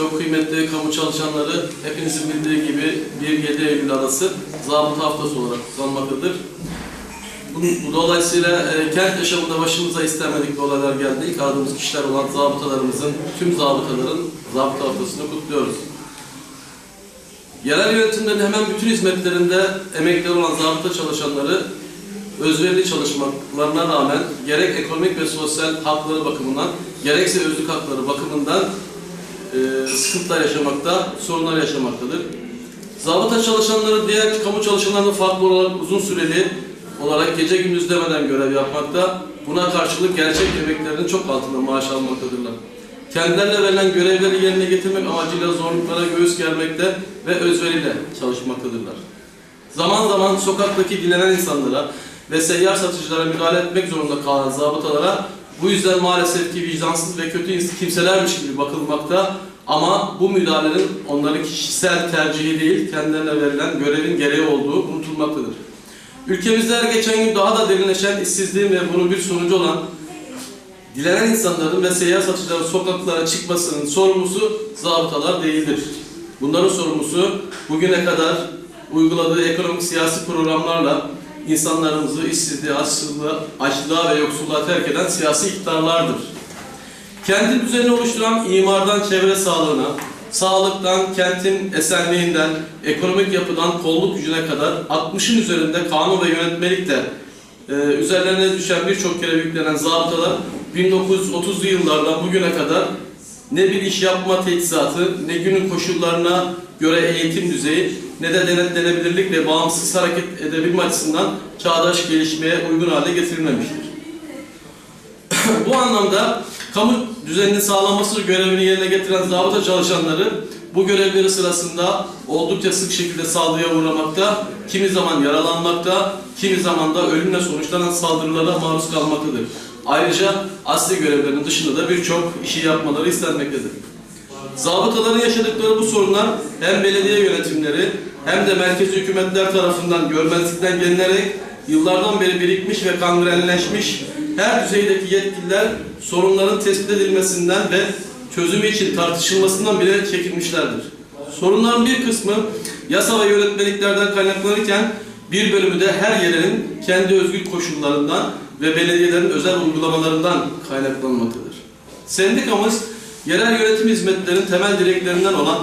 çok kıymetli kamu çalışanları hepinizin bildiği gibi 1-7 Eylül arası zabıta haftası olarak kutlanmaktadır. Bu, dolayısıyla e, kent yaşamında başımıza istenmedik olaylar geldi. İlk aradığımız kişiler olan zabıtalarımızın, tüm zabıtaların zabıta haftasını kutluyoruz. Yerel yönetimlerin hemen bütün hizmetlerinde emekli olan zabıta çalışanları özverili çalışmalarına rağmen gerek ekonomik ve sosyal hakları bakımından gerekse özlük hakları bakımından e, sıkıntılar yaşamakta, sorunlar yaşamaktadır. Zabıta çalışanları diğer kamu çalışanlarının farklı olarak uzun süreli olarak gece gündüz demeden görev yapmakta, buna karşılık gerçek emeklerinin çok altında maaş almaktadırlar. Kendilerine verilen görevleri yerine getirmek amacıyla zorluklara göğüs germekte ve özveriyle çalışmaktadırlar. Zaman zaman sokaktaki dilenen insanlara ve seyyar satıcılara müdahale etmek zorunda kalan zabıtalara bu yüzden maalesef ki vicdansız ve kötü kimselermiş gibi bakılmakta ama bu müdahalenin onların kişisel tercihi değil, kendilerine verilen görevin gereği olduğu unutulmaktadır. Ülkemizde her geçen gün daha da derinleşen işsizliğin ve bunun bir sonucu olan dilenen insanların ve seyyar satıcıların sokaklara çıkmasının sorumlusu zabıtalar değildir. Bunların sorumlusu bugüne kadar uyguladığı ekonomik siyasi programlarla insanlarımızı işsizliğe, açlığa, açlığa ve yoksulluğa terk eden siyasi iktidarlardır. Kendi düzenini oluşturan imardan çevre sağlığına, sağlıktan, kentin esenliğinden, ekonomik yapıdan kolluk gücüne kadar 60'ın üzerinde kanun ve yönetmelikte e, üzerlerine düşen birçok kere yüklenen zabıtalar 1930'lu yıllardan bugüne kadar ne bir iş yapma teçhizatı, ne günün koşullarına göre eğitim düzeyi, ne de denetlenebilirlik ve bağımsız hareket edebilme açısından çağdaş gelişmeye uygun hale getirilmemiştir. Bu anlamda kamu düzenini sağlaması görevini yerine getiren zabıta çalışanları bu görevleri sırasında oldukça sık şekilde saldırıya uğramakta, kimi zaman yaralanmakta, kimi zaman da ölümle sonuçlanan saldırılara maruz kalmaktadır. Ayrıca asli görevlerinin dışında da birçok işi yapmaları istenmektedir. Zabıtaların yaşadıkları bu sorunlar hem belediye yönetimleri hem de merkezi hükümetler tarafından görmezlikten gelinerek yıllardan beri birikmiş ve kangrenleşmiş her düzeydeki yetkililer sorunların tespit edilmesinden ve çözümü için tartışılmasından bile çekinmişlerdir. Sorunların bir kısmı yasa ve yönetmeliklerden kaynaklanırken bir bölümü de her yerenin kendi özgür koşullarından ve belediyelerin özel uygulamalarından kaynaklanmaktadır. Sendikamız yerel yönetim hizmetlerinin temel direklerinden olan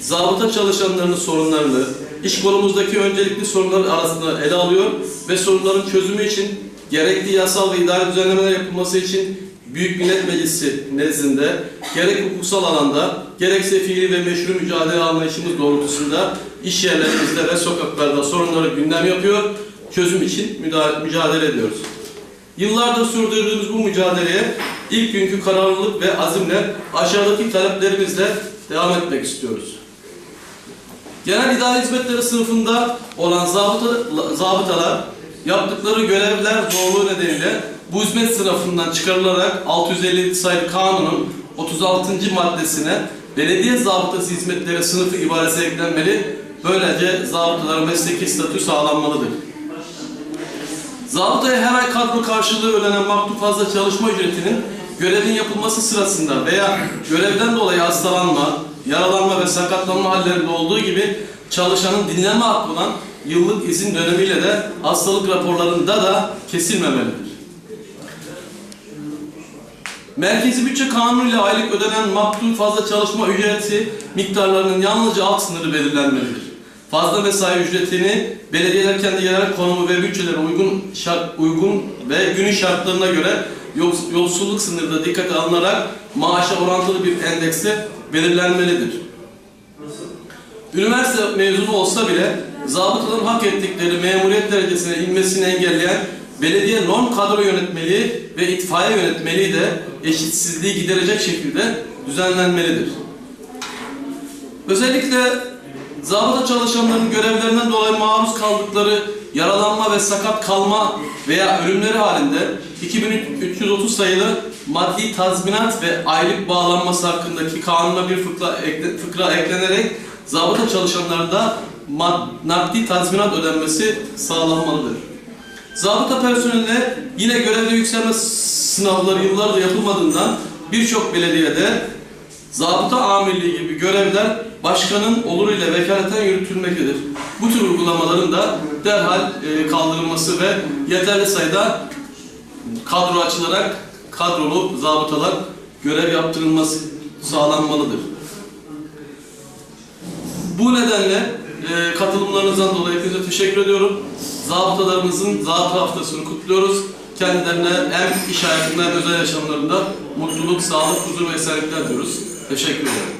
zabıta çalışanlarının sorunlarını, iş kolumuzdaki öncelikli sorunlar arasında ele alıyor ve sorunların çözümü için gerekli yasal ve idari düzenlemeler yapılması için Büyük Millet Meclisi nezdinde gerek hukuksal alanda gerekse fiili ve meşru mücadele anlayışımız doğrultusunda iş yerlerimizde ve sokaklarda sorunları gündem yapıyor, çözüm için mücadele ediyoruz. Yıllardır sürdürdüğümüz bu mücadeleye ilk günkü kararlılık ve azimle aşağıdaki taleplerimizle devam etmek istiyoruz. Genel idare hizmetleri sınıfında olan zabıta, zabıtalar yaptıkları görevler zorluğu nedeniyle bu hizmet sınıfından çıkarılarak 657 sayılı kanunun 36. maddesine belediye zabıtası hizmetleri sınıfı ibaresi eklenmeli. Böylece zabıtalara mesleki statü sağlanmalıdır. Zabıtaya her ay kadro karşılığı ödenen maktul fazla çalışma ücretinin görevin yapılması sırasında veya görevden dolayı hastalanma, yaralanma ve sakatlanma hallerinde olduğu gibi çalışanın dinlenme hakkı olan yıllık izin dönemiyle de hastalık raporlarında da kesilmemelidir. Merkezi Bütçe Kanunu ile aylık ödenen maktul fazla çalışma ücreti miktarlarının yalnızca alt sınırı belirlenmelidir. Fazla mesai ücretini belediyeler kendi yerel konumu ve bütçelere uygun şart, uygun ve günün şartlarına göre yolsuzluk sınırı da dikkate alınarak maaşa orantılı bir endeksle belirlenmelidir. Üniversite mezunu olsa bile zabıtaların hak ettikleri memuriyet derecesine inmesini engelleyen belediye norm kadro yönetmeliği ve itfaiye yönetmeliği de eşitsizliği giderecek şekilde düzenlenmelidir. Özellikle zabıta çalışanların görevlerinden dolayı maruz kaldıkları yaralanma ve sakat kalma veya ölümleri halinde 2330 sayılı maddi tazminat ve aylık bağlanması hakkındaki kanuna bir fıkra, ekle, fıkra eklenerek zabıta çalışanlarında nakdi tazminat ödenmesi sağlanmalıdır. Zabıta personeline yine görevde yükselme sınavları yıllardır yapılmadığından birçok belediyede zabıta amirliği gibi görevler başkanın oluruyla vekaleten yürütülmektedir. Bu tür uygulamaların da derhal e, kaldırılması ve yeterli sayıda kadro açılarak kadrolu zabıtalar görev yaptırılması sağlanmalıdır. Bu nedenle e, katılımlarınızdan dolayı hepinize teşekkür ediyorum. Zabıtalarımızın zabıta haftasını kutluyoruz. Kendilerine hem iş hayatında hem özel yaşamlarında mutluluk, sağlık, huzur ve esenlikler diyoruz. Teşekkür ederim.